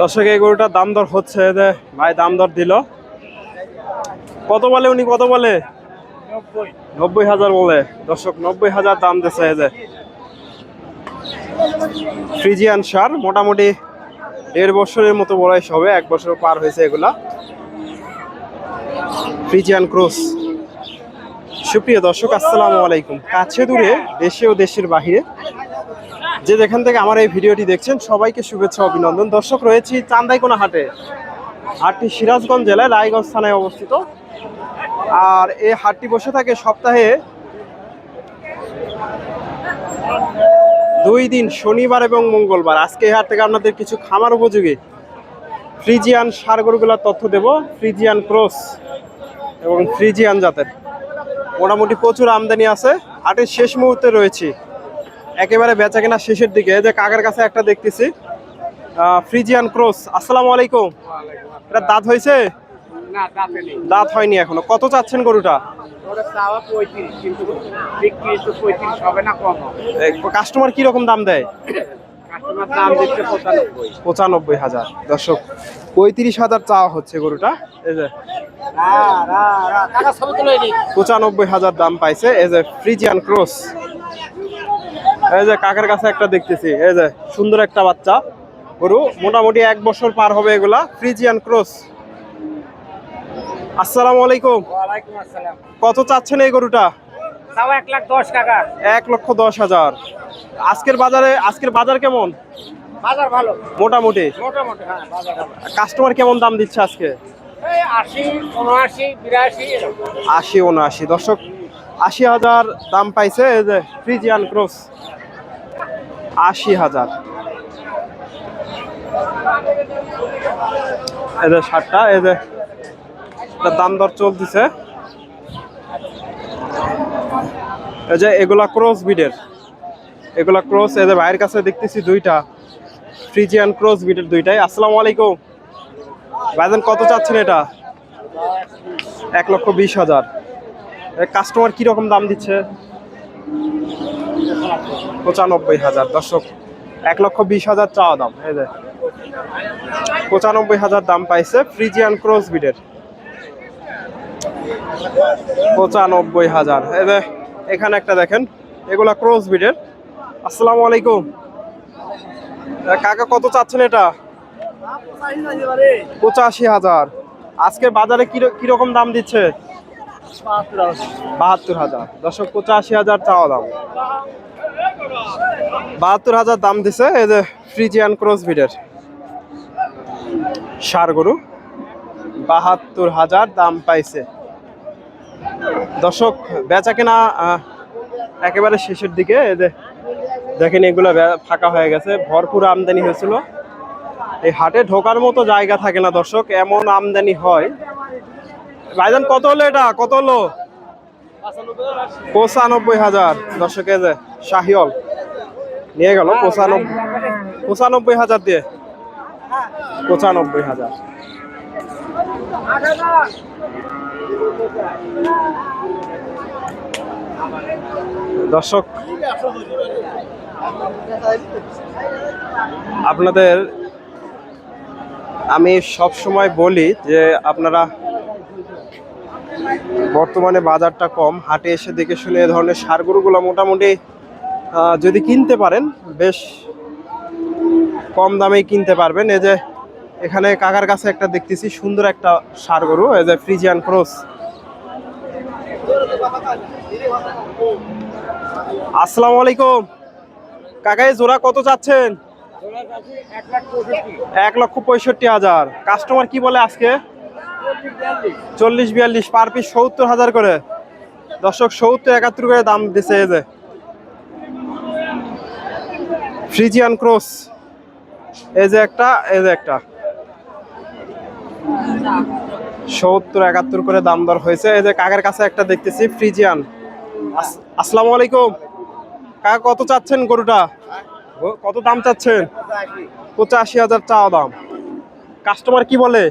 দর্শক, এই গরুটার দাম দর হচ্ছে যে ভাই দাম দর দিল। কত বলে উনি? কত বলে? নব্বই হাজার বলে। দর্শক, নব্বই হাজার দাম দিচ্ছে যে। ফ্রিজিয়ান সার, মোটামুটি দেড় বছরের মতো বয়স হবে, এক বছর পার হয়েছে এগুলা। Friesian cross. সুপ্রিয় দর্শক, আসসালামু আলাইকুম। কাছে দূরে, দেশে ও দেশের বাহিরে যে যেখান থেকে আমার এই ভিডিওটি দেখছেন, সবাইকে শুভেচ্ছা, অভিনন্দন। দর্শক, রয়েছি চান্দাইকোনা হাটে। হাটটি সিরাজগঞ্জ জেলায় রায়গঞ্জ থানায় অবস্থিত। আর এই হাটটি বসে থাকে সপ্তাহে দুই দিন, শনিবার এবং মঙ্গলবার। আজকে এই হাট থেকে আপনাদের কিছু খামার উপযোগী ফ্রিজিয়ান সার গরুগুলোর তথ্য দেব। ফ্রিজিয়ান ক্রস এবং ফ্রিজিয়ান জাতের। মোটামুটি প্রচুর আমদানি আছে। হাটের শেষ মুহূর্তে রয়েছি। একেবারে বেচা কেনা শেষের দিকে। যে কাকার কাছে একটা দেখতেছি। ফ্রিজিয়ান ক্রস আসসালামু আলাইকুম। এটা দাঁত হয়েছে? দাঁতে হয়নি। এখনও। কত চাচ্ছেন গরুটা? কাস্টমার কি রকম দাম দেয়? দাম পঁচানব্বই। হাজার। দর্শক পঁয়ত্রিশ হাজার চাওয়া হচ্ছে গরুটা। এই যে পঁচানব্বই হাজার দাম পাইছে। এই যে ফ্রিজিয়ান ক্রস এই যে কাকের কাছে একটা দেখতেছি এই যে সুন্দর একটা বাচ্চা। গরু মোটামুটি এক বছর পার হবে এগুলা ফ্রিজিয়ান ক্রস আসসালামু আলাইকুম। কত চাচ্ছেন এই গরুটা? এক লক্ষ দশ হাজার। আজকের বাজারে আজকের বাজার কেমন? বাজার ভালো। মোটামুটি। মোটামুটি হ্যাঁ বাজার ভালো। কাস্টমার কেমন দাম দিচ্ছে আজকে? আশি উনআশি দর্শক আশি হাজার দাম পাইছে এই যে ফ্রিজিয়ান ক্রস আশি হাজার। এই যে শার্টটা, এই যে দাম দর চলতেছে। এই যে এগুলা ক্রস বিডের, এগুলা ক্রস, এই যে ভাইয়ের কাছে দেখতেছি দুইটা। ফ্রিজিয়ান ক্রস বিডের দুইটাই। আসসালামু আলাইকুম। ভাইজান, কত চাচ্ছেন এটা? এক লক্ষ বিশ হাজার। কাস্টমার কি রকম দাম দিচ্ছে? পঁচানব্বই হাজার। দর্শক, এক লক্ষ বিশ হাজার চাওয়া দাম। এই যে, পঁচানব্বই হাজার দাম পাইছে ফ্রিজিয়ান ক্রস বিডের পঁচানব্বই হাজার। এই যে, এখানে একটা দেখেন, এগুলা ক্রস বিডের আসসালামু আলাইকুম। কাকা কত চাচ্ছেন এটা? পঁচাশি হাজার। আজকে বাজারে কির- কীরকম দাম দিচ্ছে? বাহাত্তর হাজার। দশক পঁচাশি হাজার চাওয়া দাম। বাহাত্তর হাজার দাম দিছে এই যে ফ্রিজিয়ান ক্রস ভিডের সার গরু। বাহাত্তর হাজার দাম পাইছে। দর্শক, বেচা কেনা একেবারে শেষের দিকে দেখেন এগুলো ফাঁকা হয়ে গেছে। ভরপুর আমদানি হয়েছিল। এই হাটে ঢোকার মতো জায়গা থাকে না দর্শক, এমন আমদানি হয় ভাইজান, কত হলো এটা? কত হলো? পঁচানব্বই হাজার। দর্শকে যে শাহিওল নিয়ে গেল পঁচানব্বই পঁচানব্বই হাজার দিয়ে। পঁচানব্বই হাজার। দর্শক, আপনাদের আমি সব সময় বলি যে আপনারা বর্তমানে বাজারটা কম হাটে এসে দেখে শুনে এ ধরনের সার গরুগুলো মোটামুটি যদি কিনতে পারেন বেশ কম দামেই কিনতে পারবেন। এই যে এখানে কাকার কাছে একটা দেখতেছি সুন্দর একটা সার গরু এই যে ফ্রিজিয়ান ক্রস। আসসালামু আলাইকুম। কাকা এই জোড়া কত চাচ্ছেন? এক লক্ষ পঁয়ষট্টি হাজার। কাস্টমার কি বলে আজকে? চল্লিশ বিয়াল্লিশ পার পিস সত্তর হাজার করে। দর্শক সত্তর একাত্তর করে দাম দিছে এই যে। Friesian cross. এই যে একটা এই যে একটা। সত্তর একাত্তর করে দাম দর হয়েছে। এই যে কাকার কাছে একটা দেখতেছি ফ্রিজিয়ান। আস- আসসালামু আলাইকুম। কাকা কত চাচ্ছেন গরুটা? ও, কত দাম চাচ্ছেন? পঁচাশি হাজার চাওয়া দাম। কাস্টমার কি বলে?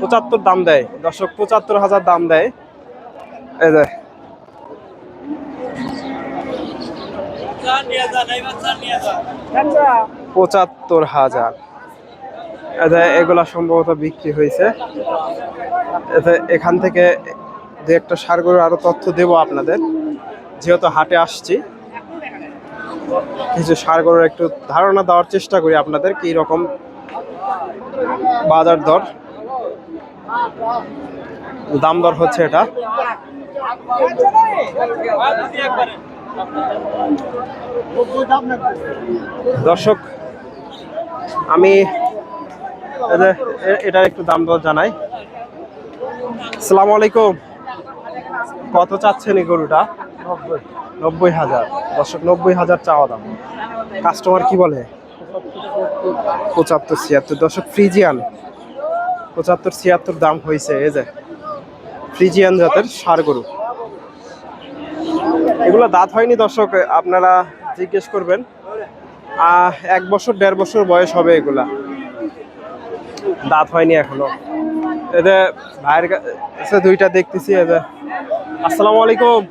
পঁচাত্তর দাম দেয়। দর্শক পঁচাত্তর হাজার দাম দেয়। এই যে। পঁচাত্তর হাজার। এগুলা সম্ভবত বিক্রি হয়েছে। এতে এখান থেকে দু একটা সার গরুর আরও তথ্য দেব আপনাদের। যেহেতু হাটে আসছি কিছু সার গরুর একটু ধারণা দেওয়ার চেষ্টা করি আপনাদের কি রকম বাজার দর। দাম দর হচ্ছে এটা। দর্শক, আমি এই যে, এ- এটার একটু দাম দর জানাই। সালাম আলাইকুম কত চাচ্ছেন এই গরুটা? নব্বই হাজার। দর্শক, নব্বই হাজার চাওয়া দাম। কাস্টমার কি বলে? পঁচাত্তর ছিয়াত্তর। দর্শক, ফ্রিজিয়ান। পঁচাত্তর ছিয়াত্তর দাম হয়েছে, এই যে। ফ্রিজিয়ান জাতের সার গরু। এগুলো দাঁত হয়নি দর্শক, আপনারা জিজ্ঞেস করবেন। এক বছর, দেড় বছর বয়স হবে এগুলা। দাঁত হয়নি এখনও। এদের ভাইয়ের কাছে দুইটা দেখতেছি এদের আসসালামু আলাইকুম।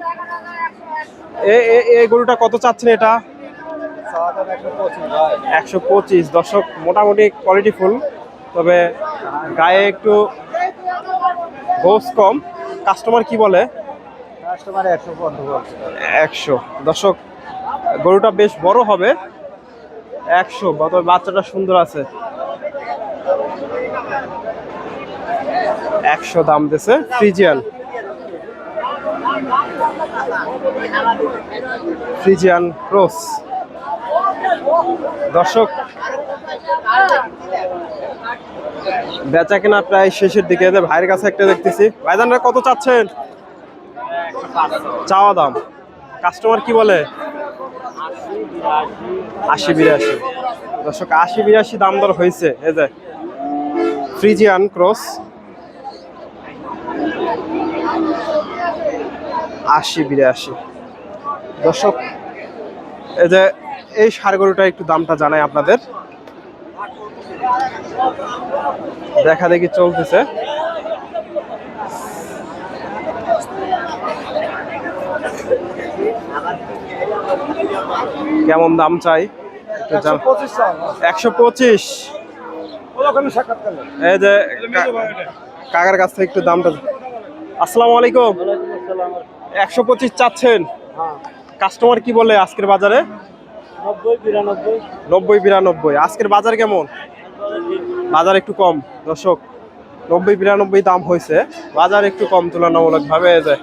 এ, এ- গরুটা কত চাচ্ছেন এটা? একশো পঁচিশ দর্শক মোটামুটি কোয়ালিটি ফুল তবে গায়ে একটু গোস কম। কাস্টমার কি বলে? কাস্টমার একশো। দর্শক গরুটা বেশ বড় হবে। একশো তবে বাচ্চাটা সুন্দর আছে। একশো দাম দিছে ফ্রিজিয়ান। Friesian cross. দর্শক, বেচা কেনা প্রায় শেষের দিকে। ভাইয়ের কাছে একটা দেখতেছি। ভাইজানরা কত চাচ্ছেন? চাওয়া দাম। কাস্টমার কি বলে? আশি বিরাশি। দর্শক, আশি বিরাশি দাম দর হয়েছে। এই যে ফ্রিজিয়ান ক্রস। আশি বিরাশি। দর্শক, এই যে এই সার গরুটা একটু দামটা জানাই আপনাদের। দেখা দেখি চলতেছে। কেমন দাম চাই? একশো পঁচিশ। এই যে কাকার কাছ থেকে একটু দামটা আসসালামু আলাইকুম। একশো পঁচিশ চাচ্ছেন। হ্যাঁ। কাস্টমার কি বলে আজকের বাজারে? নব্বই, বিরানব্বই। নব্বই, বিরানব্বই। আজকের বাজার কেমন? বাজার একটু কম। দর্শক, নব্বই, বিরানব্বই দাম হয়েছে। বাজার একটু কম তুলনামূলক ভাবে যে।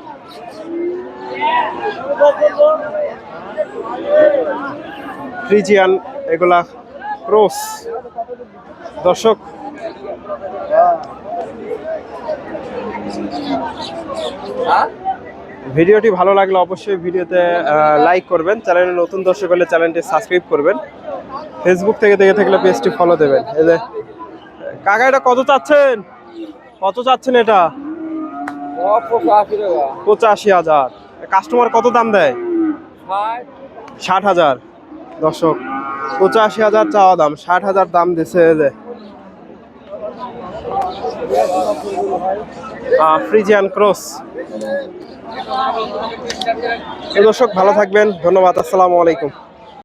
ফ্রিজিয়ান, এগুলা ক্রস। দর্শক ভিডিওটি ভালো লাগলে অবশ্যই ভিডিওতে লাইক করবেন। চ্যানেলে নতুন দর্শক হলে চ্যানেলটি সাবস্ক্রাইব করবেন। ফেসবুক থেকে দেখে থাকলে পেজটি ফলো দেবেন। এই যে, কাকা, এটা কত চাচ্ছেন? কত চাচ্ছেন এটা? পঁচাশি হাজার। কাস্টমার কত দাম দেয়? ষাট হাজার। দর্শক, পঁচাশি হাজার চাওয়া দাম। ষাট হাজার দাম দিছে যে। ফ্রিজিয়ান ক্রস দর্শক ভালো থাকবেন। ধন্যবাদ। আসসালামু আলাইকুম।